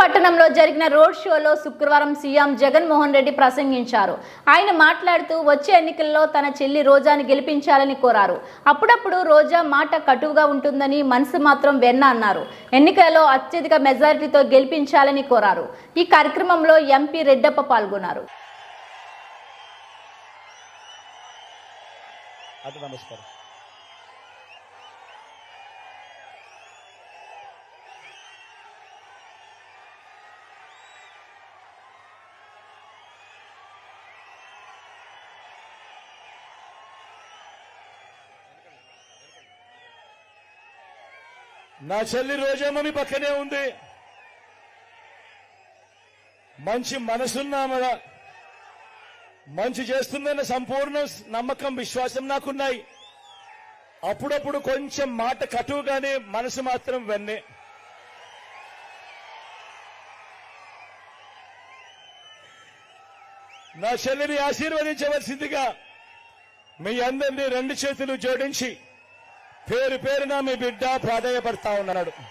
పట్టణంలో జరిగిన రోడ్ షోలో శుక్రవారం సీఎం జగన్మోహన్ రెడ్డి ప్రసంగించారు. ఆయన మాట్లాడుతూ వచ్చే ఎన్నికల్లో తన చెల్లి రోజాని గెలిపించాలని కోరారు. అప్పుడప్పుడు రోజా మాట కటువుగా ఉంటుందని మనసు మాత్రం వెన్న అన్నారు. ఎన్నికలలో అత్యధిక మెజారిటీతో గెలిపించాలని కోరారు. ఈ కార్యక్రమంలో ఎంపీ రెడ్డప్ప పాల్గొన్నారు. నమస్కారం. నా చెల్లి రోజేమో మీ పక్కనే ఉంది. మంచి మనసున్నామద మంచి చేస్తుందన్న సంపూర్ణ నమ్మకం విశ్వాసం నాకున్నాయి. అప్పుడప్పుడు కొంచెం మాట కటువుగానే మనసు మాత్రం వెన్నే. నా చెల్లిని ఆశీర్వదించవలసిందిగా మీ అందరినీ రెండు చేతులు జోడించి పేరు పేరున మీ బిడ్డ ప్రాధాయపడతా ఉన్నాడు